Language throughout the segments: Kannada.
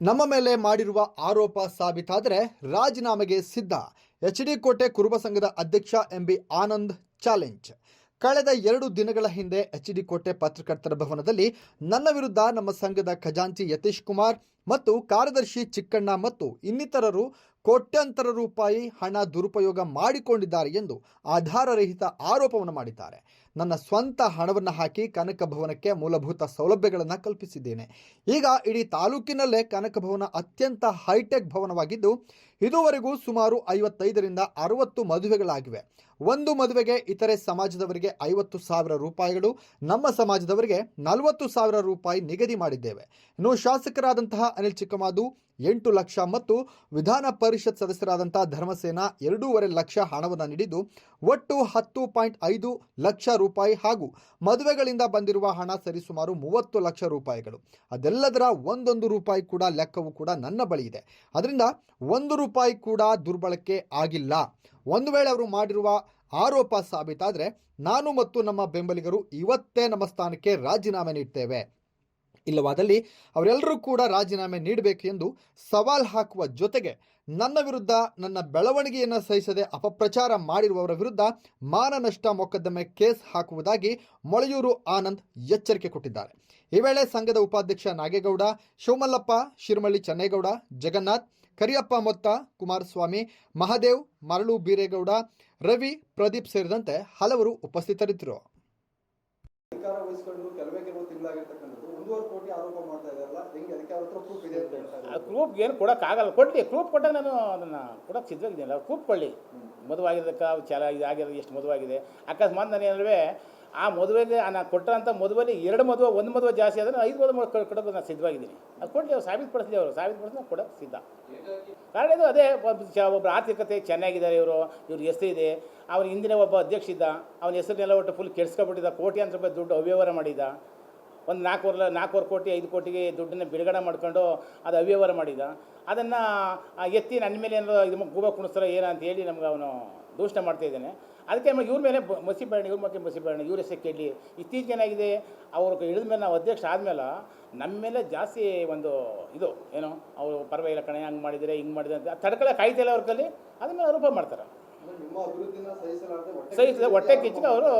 ನಮ್ಮ ಮೇಲೆ ಮಾಡಿರುವ ಆರೋಪ ಸಾಬೀತಾದರೆ ರಾಜೀನಾಮೆಗೆ ಸಿದ್ಧ. ಎಚ್ ಡಿ ಕೋಟೆ ಕುರುಬ ಸಂಘದ ಅಧ್ಯಕ್ಷ ಎಂಬಿ ಆನಂದ್ ಚಾಲೆಂಜ್. ಕಳೆದ ಎರಡು ದಿನಗಳ ಹಿಂದೆ ಎಚ್ ಡಿ ಕೋಟೆ ಪತ್ರಕರ್ತರ ಭವನದಲ್ಲಿ ನನ್ನ ವಿರುದ್ಧ ನಮ್ಮ ಸಂಘದ ಖಜಾಂಚಿ ಯತೀಶ್ ಕುಮಾರ್ ಮತ್ತು ಕಾರ್ಯದರ್ಶಿ ಚಿಕ್ಕಣ್ಣ ಮತ್ತು ಇನ್ನಿತರರು ಕೋಟ್ಯಂತರ ರೂಪಾಯಿ ಹಣ ದುರುಪಯೋಗ ಮಾಡಿಕೊಂಡಿದ್ದಾರೆ ಎಂದು ಆಧಾರರಹಿತ ಆರೋಪವನ್ನು ಮಾಡಿದ್ದಾರೆ. ನನ್ನ ಸ್ವಂತ ಹಣವನ್ನು ಹಾಕಿ ಕನಕ ಭವನಕ್ಕೆ ಮೂಲಭೂತ ಸೌಲಭ್ಯಗಳನ್ನು ಕಲ್ಪಿಸಿದ್ದೇನೆ. ಈಗ ಇಡೀ ತಾಲೂಕಿನಲ್ಲೇ ಕನಕ ಭವನ ಅತ್ಯಂತ ಹೈಟೆಕ್ ಭವನವಾಗಿದ್ದು, ಇದುವರೆಗೂ ಸುಮಾರು ಐವತ್ತೈದರಿಂದ ಅರವತ್ತು ಮದುವೆಗಳಾಗಿವೆ. ಒಂದು ಮದುವೆಗೆ ಇತರೆ ಸಮಾಜದವರಿಗೆ ಐವತ್ತು ಸಾವಿರ ರೂಪಾಯಿಗಳು, ನಮ್ಮ ಸಮಾಜದವರಿಗೆ ನಲವತ್ತು ಸಾವಿರ ರೂಪಾಯಿ ನಿಗದಿ ಮಾಡಿದ್ದೇವೆ. ಇನ್ನು ಶಾಸಕರಾದಂತಹ ಅನಿಲ್ ಚಿಕ್ಕಮಾದು ಎಂಟು ಲಕ್ಷ ಮತ್ತು ವಿಧಾನ ಪರಿಷತ್ ಸದಸ್ಯರಾದಂಥ ಧರ್ಮಸೇನ ಎರಡೂವರೆ ಲಕ್ಷ ಹಣವನ್ನು ನೀಡಿದ್ದು, ಒಟ್ಟು ಹತ್ತು ಪಾಯಿಂಟ್ ಐದು ಲಕ್ಷ ರೂಪಾಯಿ ಹಾಗೂ ಮದುವೆಗಳಿಂದ ಬಂದಿರುವ ಹಣ ಸರಿಸುಮಾರು ಮೂವತ್ತು ಲಕ್ಷ ರೂಪಾಯಿಗಳು. ಅದೆಲ್ಲದರ ಒಂದೊಂದು ರೂಪಾಯಿ ಕೂಡ ಲೆಕ್ಕವು ಕೂಡ ನನ್ನ ಬಳಿ ಇದೆ. ಅದರಿಂದ ಒಂದು ರೂಪಾಯಿ ಕೂಡ ದುರ್ಬಳಕೆ ಆಗಿಲ್ಲ. ಒಂದು ವೇಳೆ ಅವರು ಮಾಡಿರುವ ಆರೋಪ ಸಾಬೀತಾದರೆ, ನಾನು ಮತ್ತು ನಮ್ಮ ಬೆಂಬಲಿಗರು ಇವತ್ತೇ ನಮ್ಮ ಸ್ಥಾನಕ್ಕೆ ರಾಜೀನಾಮೆ ನೀಡ್ತೇವೆ. ಇಲ್ಲವಾದಲ್ಲಿ ಅವರೆಲ್ಲರೂ ಕೂಡ ರಾಜೀನಾಮೆ ನೀಡಬೇಕು ಎಂದು ಸವಾಲ್ ಹಾಕುವ ಜೊತೆಗೆ ನನ್ನ ವಿರುದ್ಧ ನನ್ನ ಬೆಳವಣಿಗೆಯನ್ನು ಸಹಿಸದೆ ಅಪಪ್ರಚಾರ ಮಾಡಿರುವವರ ವಿರುದ್ಧ ಮಾನನಷ್ಟ ಮೊಕದ್ದಮೆ ಕೇಸ್ ಹಾಕುವುದಾಗಿ ಮೊಳೆಯೂರು ಆನಂದ್ ಎಚ್ಚರಿಕೆ ಕೊಟ್ಟಿದ್ದಾರೆ. ಈ ವೇಳೆ ಸಂಘದ ಉಪಾಧ್ಯಕ್ಷ ನಾಗೇಗೌಡ, ಶಿವಮಲ್ಲಪ್ಪ, ಶಿರಮಳ್ಳಿ ಚೆನ್ನೇಗೌಡ, ಜಗನ್ನಾಥ್, ಕರಿಯಪ್ಪ ಮೊತ್ತ, ಕುಮಾರಸ್ವಾಮಿ, ಮಹಾದೇವ್, ಮರಳು ಬೀರೇಗೌಡ, ರವಿ, ಪ್ರದೀಪ್ ಸೇರಿದಂತೆ ಹಲವರು ಉಪಸ್ಥಿತರಿದ್ದರು ಅಧಿಕಾರ ವಹಿಸ್ಕೊಂಡು ಕೆಲವೇ ಕೆಲವು ತಿಂಗಳಾಗಿರ್ತಕ್ಕಂಥದ್ದು ಒಂದೂವರೆ ಕೋಟಿ ಆರೋಪ ಮಾಡ್ತಾ ಇದಾರಲ್ಲ ಹೆಂಗೆ ಅದಕ್ಕೆ ಅವ್ರ ಹತ್ರ ಪ್ರೂಫ್ ಇದೆ ಅಂತ ಗ್ರೂಪ್ ಏನು ಕೊಡೋಕ್ಕಾಗಲ್ಲ ಕೊಡಲಿ ಕ್ರೂಪ್ ಕೊಟ್ಟಾಗ ನಾನು ಅದನ್ನು ಕೊಡೋಕ್ಕೆ ಸಿದ್ಧವಾಗಿದ್ದೀನಿ ಅವ್ರು ಕೂಪ್ಕೊಳ್ಳಿ ಕೊಡಲಿ. ಅವು ಚಾಲ ಇದಾಗಿರೋದು ಎಷ್ಟು ಮದುವಾಗಿದೆ. ಅಕಸ್ಮಾತ್ ನಾನು ಏನಲ್ವೇ ಆ ಮದುವೆಗೆ ನಾನು ಕೊಟ್ಟಂಥ ಮದುವೆಲಿ ಎರಡು ಮದುವೆ, ಒಂದು ಮದುವೆ ಜಾಸ್ತಿ ಆದರೆ ಐದು ಮದುವೆ ಕೊಡೋದು ನಾನು ಸಿದ್ಧವಾಗಿದ್ದೀನಿ. ಅದು ಕೊಡಲಿ, ಅವ್ರು ಸಾಬೀತುಪಡಿಸಲಿ ಅವರು. ಸಾಬೀತುಪಡಿಸಿ ನಾನು ಕೊಡೋಕ್ಕೆ ಸಿದ್ಧ. ಕಾರಣ ಇದು ಅದೇ, ಒಬ್ಬ ಚ ಒಬ್ಬ ಆರ್ಥಿಕತೆ ಚೆನ್ನಾಗಿದ್ದಾರೆ ಇವರು. ಇವ್ರ ಹೆಸರು ಇದೆ. ಅವ್ರ ಹಿಂದಿನ ಒಬ್ಬ ಅಧ್ಯಕ್ಷ ಇದ್ದ. ಅವನ ಹೆಸರನ್ನೆಲ್ಲ ಒಟ್ಟು ಫುಲ್ ಕೆಡಿಸ್ಕೊಬಿಟ್ಟಿದ್ದ. ಕೋಟ್ಯಾಂತರ ರೂಪಾಯಿ ದುಡ್ಡು ಅವ್ಯವಹಾರ ಮಾಡಿದ್ದ. ಒಂದು ನಾಲ್ಕೂವರೆ ನಾಲ್ಕೂವರೆ ಕೋಟಿ ಐದು ಕೋಟಿಗೆ ದುಡ್ಡನ್ನು ಬಿಡುಗಡೆ ಮಾಡ್ಕೊಂಡು ಅದು ಅವ್ಯವಹಾರ ಮಾಡಿದ. ಅದನ್ನು ಎತ್ತಿ ನನ್ನ ಮೇಲೆ ಏನಾದರೂ ಇದು ಗೂಬ ಕುಣಿಸ್ತಾರೋ ಏನೋ ಅಂತ ಹೇಳಿ ನಮ್ಗೆ ಅವನು ದೂಷಣೆ ಮಾಡ್ತಾಯಿದ್ದಾನೆ ಅದಕ್ಕೆ ನಮಗೆ ಇವ್ರ ಮೇಲೆ ಮಸಿ ಬೇಡ ಇವ್ರ ಮಕ್ಕಳು ಮಸಿ ಬೇಡ ಇವ್ರ ಹೆಸರು ಕೇಳಿ. ಇತ್ತೀಚೆಗೆ ಏನಾಗಿದೆ ಅವ್ರು ಇಳಿದ ಮೇಲೆ ನಾವು ಅಧ್ಯಕ್ಷ ಆದಮೇಲೆ ನಮ್ಮ ಮೇಲೆ ಜಾಸ್ತಿ ಒಂದು ಇದು ಏನು ಅವರು ಪರವಾಗಿಲ್ಲ ಕಣೆ ಹಂಗೆ ಮಾಡಿದರೆ ಹಿಂಗೆ ಮಾಡಿದೆ ಅಂತ. ತಡ್ಕೊಳ್ಳೋ ಕಾಯ್ತಿಲ್ಲ ಅವ್ರ ಕಲ್ಲಿ ಮೇಲೆ ಆರೋಪ ಮಾಡ್ತಾರೆ. ಸಹಿಸಿದ ಹೊಟ್ಟೆ ಕಿಚ್ಚಿಗೆ ಅವರು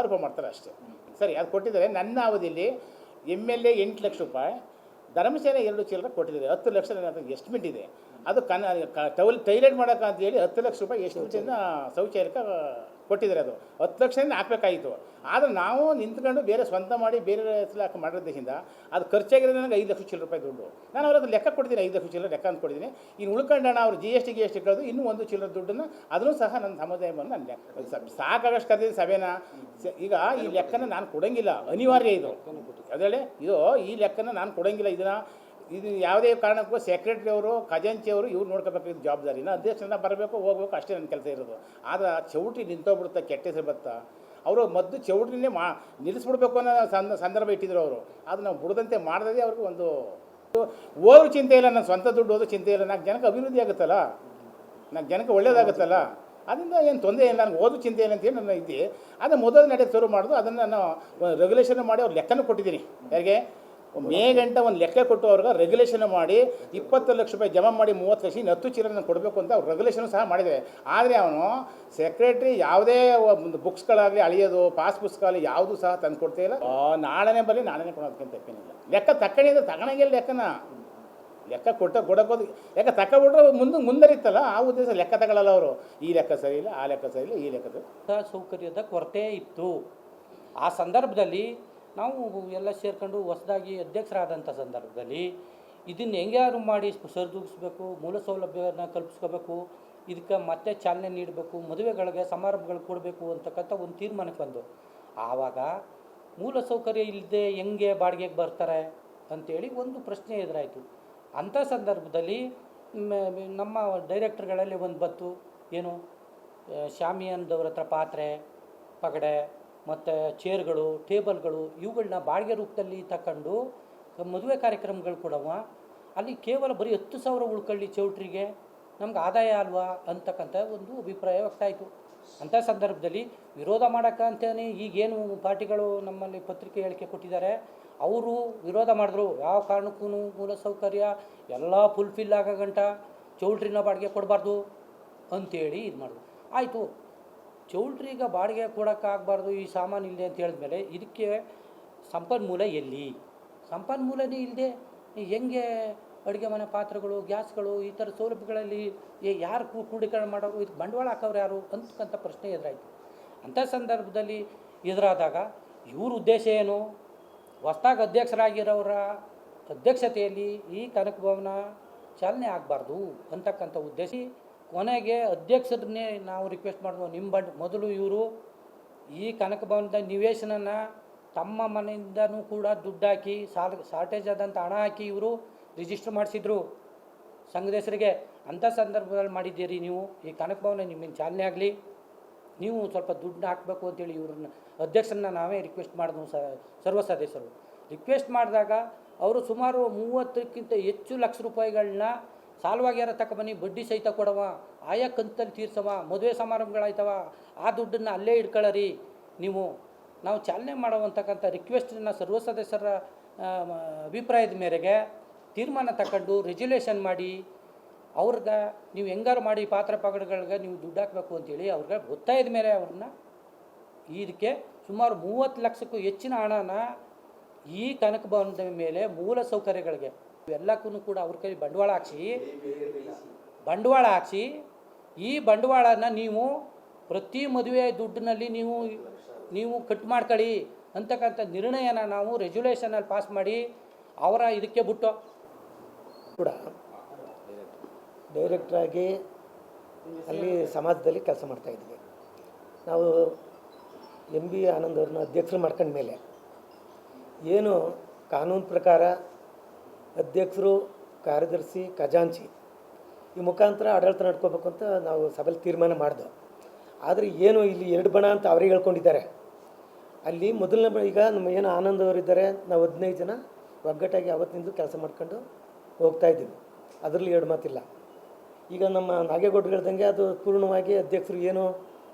ಆರೋಪ ಮಾಡ್ತಾರೆ ಅಷ್ಟೇ. ಸರಿ, ಅದು ಕೊಟ್ಟಿದ್ದಾರೆ. ನನ್ನ ಅವಧಿಯಲ್ಲಿ ಎಂ ಎಲ್ ಎ ಎಂಟು ಲಕ್ಷ ರೂಪಾಯಿ, ಧರ್ಮಸೇನೆ ಎರಡು ಚಿಲ್ಲರೆ ಕೊಟ್ಟಿದ್ದಾರೆ. ಹತ್ತು ಲಕ್ಷ ಎಸ್ಟಿಮೇಟ್ ಇದೆ. ಅದು ಕನ್ ಟವಲ್ ಟೈಲೆಟ್ ಮಾಡೋಕೆ ಅಂತ ಹೇಳಿ ಹತ್ತು ಲಕ್ಷ ರೂಪಾಯಿ ಎಷ್ಟು ಜನ ಶೌಚಾಲಯಕ್ಕೆ ಕೊಟ್ಟಿದ್ದಾರೆ ಅದು. ಹತ್ತು ಲಕ್ಷದಿಂದ ಹಾಕಬೇಕಾಯಿತು ಆದರೆ ನಾವು ನಿಂತ್ಕೊಂಡು ಬೇರೆ ಸ್ವಂತ ಮಾಡಿ ಬೇರೆ ಹೆಸರು ಹಾಕಿ ಮಾಡಿರೋದ್ರಿಂದ ಅದು ಖರ್ಚಾಗಿರೋದು ನನಗೆ ಐದು ಲಕ್ಷ ಚಿಲ್ಲರೆ ರೂಪಾಯಿ ದುಡ್ಡು. ನಾನು ಅವ್ರದ್ದು ಲೆಕ್ಕ ಕೊಡ್ತೀನಿ ಐದು ಲಕ್ಷ ಚಿಲ್ಲರೆ ಲೆಕ್ಕ ಅಂತ ಕೊಡ್ತೀನಿ. ಇನ್ನು ಉಳ್ಕೊಂಡು ಹಣ ಅವ್ರು ಜಿ ಎಸ್ ಟಿ ಗಿ ಎಸ್ ಟಿ ಕಳೆದು ಇನ್ನೂ ಒಂದು ಚಿಲ್ಲರೆ ದುಡ್ಡನ್ನು ಅದನ್ನು ಸಹ ನನ್ನ ಸಮುದಾಯವನ್ನು ನಾನು ಲೆಕ್ಕ ಸಾಕಾಗಷ್ಟು ಕರೆದಿದ್ದು ಸಭೆನ? ಈಗ ಈ ಲೆಕ್ಕನ ನಾನು ಕೊಡೋಂಗಿಲ್ಲ. ಅನಿವಾರ್ಯ ಇದು. ಅದರಲ್ಲಿ ಇದು ಈ ಲೆಕ್ಕನ ನಾನು ಕೊಡೋಂಗಿಲ್ಲ ಇದನ್ನು ಇದು ಯಾವುದೇ ಕಾರಣಕ್ಕೂ ಸೆಕ್ರೆಟರಿ ಅವರು, ಖಜಾಂಚಿ ಅವರು ಇವ್ರು ನೋಡ್ಕೋಬೇಕಾಗಿದ್ದು ಜವಾಬ್ದಾರಿನ ಅಧ್ಯಕ್ಷರನ್ನ ಬರಬೇಕು, ಹೋಗ್ಬೇಕು, ಅಷ್ಟೇ ನನ್ನ ಕೆಲಸ ಇರೋದು. ಆದ್ರೆ ಆ ಚೌಟ್ರಿ ನಿಂತೋಗ್ಬಿಡುತ್ತೆ ಕೆಟ್ಟ ಹೆಸರು ಬತ್ತಾ ಅವರು ಮದ್ದು ಚೌಟ್ರಿನೇ ಮಾ, ನಿಲ್ಲಿಸ್ಬಿಡ್ಬೇಕು ಅನ್ನೋ ಸಂದ, ಸಂದರ್ಭ ಇಟ್ಟಿದ್ರು ಅವರು. ಅದು ನಾವು ಬಿಡದಂತೆ ಮಾಡಿದ್ರೆ ಅವ್ರಿಗೆ ಒಂದು ಓದ್ರು ಚಿಂತೆ ಇಲ್ಲ, ನನ್ನ ಸ್ವಂತ ದುಡ್ಡು ಓದೋ ಚಿಂತೆ ಇಲ್ಲ. ನಾಲ್ಕು ಜನಕ್ಕೆ ಅಭಿವೃದ್ಧಿ ಆಗುತ್ತಲ್ಲ? ನಾಲ್ಕು ಜನಕ್ಕೆ ಒಳ್ಳೇದಾಗುತ್ತಲ್ಲ? ಅದರಿಂದ ಏನು ತೊಂದರೆ ಇಲ್ಲ, ನನಗೆ ಓದು ಚಿಂತೆ ಇಲ್ಲ ಅಂತೇಳಿ ನನ್ನ ಇದ್ದೆ. ಅದು ಮೊದಲು ನಡೆಯೋದು ಶುರು ಮಾಡೋದು ಅದನ್ನು ನಾನು ರೆಗ್ಯುಲೇಷನ್ ಮಾಡಿ ಅವ್ರು ಲೆಕ್ಕನೂ ಕೊಟ್ಟಿದ್ದೀನಿ. ಯಾರಿಗೆ? ಮೇ ಗಂಟೆ ಒಂದು ಲೆಕ್ಕ ಕೊಟ್ಟು ಅವ್ರಿಗೆ ರೆಗ್ಯುಲೇಷನ್ ಮಾಡಿ ಇಪ್ಪತ್ತು ಲಕ್ಷ ರೂಪಾಯಿ ಜಮಾ ಮಾಡಿ ಮೂವತ್ತು ಲಕ್ಷ ಇನ್ನು ಹತ್ತು ಚೀಲನ ಕೊಡಬೇಕು ಅಂತ ಅವ್ರು ರೆಗ್ಯುಲೇಷನ್ ಸಹ ಮಾಡಿದ್ದಾರೆ ಆದರೆ ಅವನು ಸೆಕ್ರೆಟ್ರಿ ಯಾವುದೇ ಒಂದು ಬುಕ್ಸ್ಗಳಾಗಲಿ ಅಳಿಯೋದು ಪಾಸ್ ಪುಸ್ತಕಗಳು ಯಾವುದು ಸಹ ತಂದು ಕೊಡ್ತಾ ಇಲ್ಲ. ನಾಳೆನೇ ಬರಲಿ, ನಾಳೆನೇ ಕೊಡೋದಕ್ಕಿಂತ ತಪ್ಪೇನಿಲ್ಲ ಲೆಕ್ಕ ತಕ್ಕಣಿದ್ರೆ ತಗೊಳಂಗಿಲ್ಲ ಲೆಕ್ಕನ. ಲೆಕ್ಕ ಕೊಟ್ಟ ಕೊಡಕ್ಕೋದು ಲೆಕ್ಕ ತಗೊಬಿಟ್ರೆ ಮುಂದೆ ಮುಂದರಿತ್ತಲ್ಲ, ಆ ಉದ್ದೇಶ ಲೆಕ್ಕ ತಗೊಳ್ಳಲ್ಲ ಅವರು. ಈ ಲೆಕ್ಕ ಸರಿ ಇಲ್ಲ, ಆ ಲೆಕ್ಕ ಸರಿ ಇಲ್ಲ, ಈ ಲೆಕ್ಕ ಸರಿ ಸೌಕರ್ಯದ ಕೊರತೆ ಇತ್ತು. ಆ ಸಂದರ್ಭದಲ್ಲಿ ನಾವು ಎಲ್ಲ ಸೇರ್ಕೊಂಡು ಹೊಸದಾಗಿ ಅಧ್ಯಕ್ಷರಾದಂಥ ಸಂದರ್ಭದಲ್ಲಿ ಇದನ್ನು ಹೆಂಗ್ಯಾರು ಮಾಡಿ ಸರಿದೂಗಿಸ್ಬೇಕು, ಮೂಲ ಸೌಲಭ್ಯವನ್ನು ಕಲ್ಪಿಸ್ಕೋಬೇಕು, ಇದಕ್ಕೆ ಮತ್ತೆ ಚಾಲನೆ ನೀಡಬೇಕು, ಮದುವೆಗಳಿಗೆ ಸಮಾರಂಭಗಳು ಕೊಡಬೇಕು ಅಂತಕ್ಕಂಥ ಒಂದು ತೀರ್ಮಾನಕ್ಕೆ ಬಂದು, ಆವಾಗ ಮೂಲ ಸೌಕರ್ಯ ಇಲ್ಲದೆ ಹೆಂಗೆ ಬಾಡಿಗೆಗೆ ಬರ್ತಾರೆ ಅಂತೇಳಿ ಒಂದು ಪ್ರಶ್ನೆ ಎದುರಾಯಿತು. ಅಂಥ ಸಂದರ್ಭದಲ್ಲಿ ನಮ್ಮ ಡೈರೆಕ್ಟರ್ಗಳಲ್ಲಿ ಒಂದು ಬತ್ತು, ಏನು ಶಾಮಿಯಾನದವ್ರ ಹತ್ರ ಪಾತ್ರೆ, ಪಗಡೆ ಮತ್ತು ಚೇರ್ಗಳು, ಟೇಬಲ್ಗಳು ಇವುಗಳನ್ನ ಬಾಡಿಗೆ ರೂಪದಲ್ಲಿ ತಗೊಂಡು ಮದುವೆ ಕಾರ್ಯಕ್ರಮಗಳು ಕೊಡವ. ಅಲ್ಲಿ ಕೇವಲ ಬರೀ ಹತ್ತು ಸಾವಿರ ಉಳ್ಕೊಳ್ಳಿ ಚೌಟ್ರಿಗೆ ನಮ್ಗೆ ಆದಾಯ ಅಲ್ವಾ ಅಂತಕ್ಕಂಥ ಒಂದು ಅಭಿಪ್ರಾಯ ವ್ಯಕ್ತಾಯಿತು. ಅಂಥ ಸಂದರ್ಭದಲ್ಲಿ ವಿರೋಧ ಮಾಡೋಕ್ಕೆ ಅಂತಲೇ ಈಗೇನು ಪಾರ್ಟಿಗಳು ನಮ್ಮಲ್ಲಿ ಪತ್ರಿಕೆ ಹೇಳಿಕೆ ಕೊಟ್ಟಿದ್ದಾರೆ. ಅವರು ವಿರೋಧ ಮಾಡಿದ್ರು. ಯಾವ ಕಾರಣಕ್ಕೂ ಮೂಲಸೌಕರ್ಯ ಎಲ್ಲ ಫುಲ್ಫಿಲ್ ಆಗೋ ಗಂಟ ಚೌಟ್ರಿನ ಬಾಡಿಗೆ ಕೊಡಬಾರ್ದು ಅಂಥೇಳಿ ಇದು ಮಾಡಿದ್ರು ಆಯಿತು. ಚೌಲ್ಟ್ರಿಗೆ ಬಾಡಿಗೆ ಕೊಡೋಕ್ಕಾಗಬಾರ್ದು ಈ ಸಾಮಾನು ಇಲ್ಲದೆ ಅಂತ ಹೇಳಿದ್ಮೇಲೆ ಇದಕ್ಕೆ ಸಂಪನ್ಮೂಲ ಎಲ್ಲಿ? ಸಂಪನ್ಮೂಲನೇ ಇಲ್ಲದೆ ಹೆಂಗೆ ಅಡುಗೆ ಮನೆ ಪಾತ್ರೆಗಳು, ಗ್ಯಾಸ್ಗಳು, ಈ ಥರ ಸೌಲಭ್ಯಗಳಲ್ಲಿ ಯಾರು ಕ್ರೋಢೀಕರಣ ಮಾಡೋರು ಇದು ಬಂಡವಾಳ ಹಾಕೋರು ಯಾರು ಅಂತಕ್ಕಂಥ ಪ್ರಶ್ನೆ ಎದುರಾಯಿತು. ಅಂಥ ಸಂದರ್ಭದಲ್ಲಿ ಎದುರಾದಾಗ ಇವ್ರ ಉದ್ದೇಶ ಏನು? ಹೊಸ್ದಾಗಿ ಅಧ್ಯಕ್ಷರಾಗಿರೋರ ಅಧ್ಯಕ್ಷತೆಯಲ್ಲಿ ಈ ಕನಕ ಭವನ ಚಾಲನೆ ಆಗಬಾರ್ದು ಅಂತಕ್ಕಂಥ ಉದ್ದೇಶ ಕೊನೆಗೆ ಅಧ್ಯಕ್ಷರನ್ನೇ ನಾವು ರಿಕ್ವೆಸ್ಟ್ ಮಾಡಿದ್ವು ನಿಮ್ಮ ಬಂಡ್, ಮೊದಲು ಇವರು ಈ ಕನಕ ಭವನದ ನಿವೇಶನನ ತಮ್ಮ ಮನೆಯಿಂದನೂ ಕೂಡ ದುಡ್ಡು ಹಾಕಿ, ಸಾಲ ಶಾರ್ಟೇಜ್ ಆದಂಥ ಹಣ ಹಾಕಿ ಇವರು ರಿಜಿಸ್ಟರ್ ಮಾಡಿಸಿದ್ರು ಸಂಘದ ಹೆಸರಿಗೆ. ಅಂಥ ಸಂದರ್ಭದಲ್ಲಿ ಮಾಡಿದ್ದೀರಿ ನೀವು. ಈ ಕನಕ ಭವನ ನಿಮ್ಮಿಂದ ಚಾಲನೆ ಆಗಲಿ. ನೀವು ಸ್ವಲ್ಪ ದುಡ್ಡು ಹಾಕಬೇಕು ಅಂತೇಳಿ ಇವ್ರನ್ನ, ಅಧ್ಯಕ್ಷರನ್ನ ನಾವೇ ರಿಕ್ವೆಸ್ಟ್ ಮಾಡಿದ್ವು ಸರ್ವ ಸದಸ್ಯರು. ರಿಕ್ವೆಸ್ಟ್ ಮಾಡಿದಾಗ ಅವರು ಸುಮಾರು ಮೂವತ್ತಕ್ಕಿಂತ ಹೆಚ್ಚು ಲಕ್ಷ ರೂಪಾಯಿಗಳನ್ನ ಸಾಲವಾಗಿ ಬನ್ನಿ, ಬಡ್ಡಿ ಸಹಿತ ಕೊಡವ, ಆಯಾ ಕಂತಲ್ಲಿ ತೀರ್ಸವ, ಮದುವೆ ಸಮಾರಂಭಗಳಾಯ್ತವ, ಆ ದುಡ್ಡನ್ನು ಅಲ್ಲೇ ಇಟ್ಕೊಳ್ಳರಿ. ನೀವು, ನಾವು ಚಾಲನೆ ಮಾಡುವಂತಕ್ಕಂಥ ರಿಕ್ವೆಸ್ಟನ್ನು ಸರ್ವ ಸದಸ್ಯರ ಅಭಿಪ್ರಾಯದ ಮೇರೆಗೆ ತೀರ್ಮಾನ ತಗೊಂಡು ರೆಜುಲೇಷನ್ ಮಾಡಿ, ಅವ್ರಿಗೆ ನೀವು ಹೆಂಗಾರು ಮಾಡಿ ಪಾತ್ರ ಪಗಡಗಳಿಗೆ ನೀವು ದುಡ್ಡು ಹಾಕಬೇಕು ಅಂತೇಳಿ ಅವ್ರಿಗೆ ಗೊತ್ತಾಯದ ಮೇಲೆ ಅವ್ರನ್ನ ಇದಕ್ಕೆ ಸುಮಾರು ಮೂವತ್ತು ಲಕ್ಷಕ್ಕೂ ಹೆಚ್ಚಿನ ಹಣನ ಈ ಕನಕ ಭವನದ ಮೇಲೆ ಮೂಲ ಸೌಕರ್ಯಗಳಿಗೆ ಇವೆಲ್ಲಕ್ಕೂ ಕೂಡ ಅವ್ರ ಕೈ ಬಂಡವಾಳ ಹಾಕ್ಸಿ ಬಂಡವಾಳ ಹಾಕ್ಸಿ, ಈ ಬಂಡವಾಳನ ನೀವು ಪ್ರತಿ ಮದುವೆ ದುಡ್ಡಿನಲ್ಲಿ ನೀವು ನೀವು ಕಟ್ ಮಾಡ್ಕೊಳ್ಳಿ ಅಂತಕ್ಕಂಥ ನಿರ್ಣಯನ ನಾವು ರೆಜುಲೇಷನಲ್ಲಿ ಪಾಸ್ ಮಾಡಿ ಅವರ ಇದಕ್ಕೆ ಬಿಟ್ಟು. ಕೂಡ ಡೈರೆಕ್ಟ್ರಾಗಿ ಅಲ್ಲಿ ಸಮಾಜದಲ್ಲಿ ಕೆಲಸ ಮಾಡ್ತಾಯಿದ್ವಿ ನಾವು ಎಂ ಬಿ ಆನಂದ್ ಅವ್ರನ್ನ ಅಧ್ಯಕ್ಷರು ಮಾಡ್ಕೊಂಡ್ಮೇಲೆ ಏನು ಕಾನೂನು ಪ್ರಕಾರ ಅಧ್ಯಕ್ಷರು, ಕಾರ್ಯದರ್ಶಿ, ಖಜಾಂಚಿ ಈ ಮುಖಾಂತರ ಆಡಳಿತ ನಡ್ಕೋಬೇಕು ಅಂತ ನಾವು ಸಭೆಯಲ್ಲಿ ತೀರ್ಮಾನ ಮಾಡಿದ್ವು. ಆದರೆ ಏನು ಇಲ್ಲಿ ಎರಡು ಬಣ ಅಂತ ಅವರೇ ಹೇಳ್ಕೊಂಡಿದ್ದಾರೆ. ಅಲ್ಲಿ ಮೊದಲನೇ ಬಣ ಈಗ ನಮ್ಮ ಏನು ಆನಂದ್ ಅವರಿದ್ದಾರೆ ನಾವು ಹದಿನೈದು ಜನ ಒಗ್ಗಟ್ಟಾಗಿ ಅವತ್ತಿನಿಂದ ಕೆಲಸ ಮಾಡ್ಕೊಂಡು ಹೋಗ್ತಾ ಇದ್ದೀವಿ. ಅದರಲ್ಲಿ ಎರಡು ಮಾತಿಲ್ಲ. ಈಗ ನಮ್ಮ ನಾಗೇಗೌಡರು ಹೇಳ್ದಂಗೆ ಅದು ಪೂರ್ಣವಾಗಿ ಅಧ್ಯಕ್ಷರು ಏನು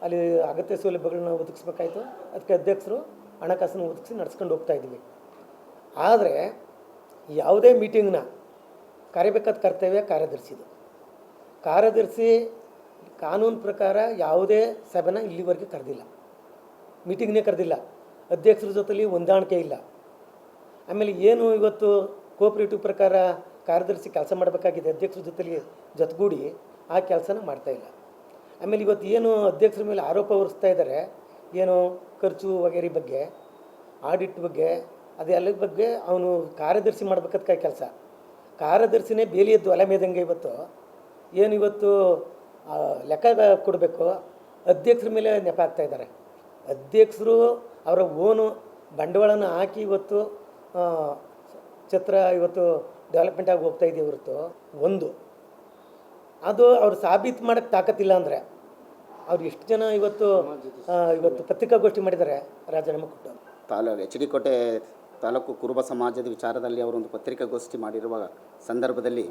ಅಲ್ಲಿ ಅಗತ್ಯ ಸೌಲಭ್ಯಗಳನ್ನ ಒದಗಿಸ್ಬೇಕಾಯ್ತು. ಅದಕ್ಕೆ ಅಧ್ಯಕ್ಷರು ಹಣಕಾಸನ್ನು ಒದಗಿಸಿ ನಡ್ಸ್ಕೊಂಡು ಹೋಗ್ತಾ ಇದ್ದೀವಿ. ಆದರೆ ಯಾವುದೇ ಮೀಟಿಂಗ್ನ ಕರಿಬೇಕಾದ ಕರ್ತವ್ಯ ಕಾರ್ಯದರ್ಶಿದು. ಕಾರ್ಯದರ್ಶಿ ಕಾನೂನು ಪ್ರಕಾರ ಯಾವುದೇ ಸಭೆನ ಇಲ್ಲಿವರೆಗೆ ಕರೆದಿಲ್ಲ. ಮೀಟಿಂಗ್ನೇ ಕರೆದಿಲ್ಲ. ಅಧ್ಯಕ್ಷರ ಜೊತೆಲಿ ಹೊಂದಾಣಿಕೆ ಇಲ್ಲ. ಆಮೇಲೆ ಏನು ಇವತ್ತು ಕೋಆಪ್ರೇಟಿವ್ ಪ್ರಕಾರ ಕಾರ್ಯದರ್ಶಿ ಕೆಲಸ ಮಾಡಬೇಕಾಗಿದೆ ಅಧ್ಯಕ್ಷರ ಜೊತೆಲಿ ಜೊತೆಗೂಡಿ ಆ ಕೆಲಸನ ಮಾಡ್ತಾಯಿಲ್ಲ ಆಮೇಲೆ ಇವತ್ತು ಏನು ಅಧ್ಯಕ್ಷರ ಮೇಲೆ ಆರೋಪ ಹೊರಿಸ್ತಾ ಇದ್ದಾರೆ ಏನು ಖರ್ಚು ವಗೇರಿ ಬಗ್ಗೆ ಆಡಿಟ್ ಬಗ್ಗೆ ಅದೆಲ್ಲ ಬಗ್ಗೆ ಅವನು ಕಾರ್ಯದರ್ಶಿ ಮಾಡ್ಬೇಕಾದ ಕೆಲಸ. ಕಾರ್ಯದರ್ಶಿನೇ ಬೇಲಿ ಎದ್ದು ಅಲೆ ಮೇದಂಗೆ ಇವತ್ತು. ಏನು ಇವತ್ತು ಲೆಕ್ಕ ಕೊಡಬೇಕು. ಅಧ್ಯಕ್ಷರ ಮೇಲೆ ನೆಪ ಆಗ್ತಾ ಇದ್ದಾರೆ. ಅಧ್ಯಕ್ಷರು ಅವರ ಓನು ಬಂಡವಾಳನ ಹಾಕಿ ಇವತ್ತು ಚತ್ರ ಛತ್ರ ಇವತ್ತು ಡೆವಲಪ್ಮೆಂಟ್ ಆಗಿ ಹೋಗ್ತಾ ಇದೆ ಹೊರತು? ಒಂದು. ಅದು ಅವ್ರು ಸಾಬೀತು ಮಾಡೋಕ್ಕೆ ತಾಕತ್ತಿಲ್ಲ ಅಂದರೆ. ಅವ್ರು ಎಷ್ಟು ಜನ ಇವತ್ತು ಇವತ್ತು ಪತ್ರಿಕಾಗೋಷ್ಠಿ ಮಾಡಿದ್ದಾರೆ? ರಾಜೀನಾಮೆ ಕೊಟ್ಟು. ತಾಲೂಕು ಎಚ್ ಡಿ ಕೋಟೆ ತಾಲೂಕು ಕುರುಬ ಸಮಾಜದ ವಿಚಾರದಲ್ಲಿ ಅವರೊಂದು ಪತ್ರಿಕಾಗೋಷ್ಠಿ ಮಾಡಿರುವ ಸಂದರ್ಭದಲ್ಲಿ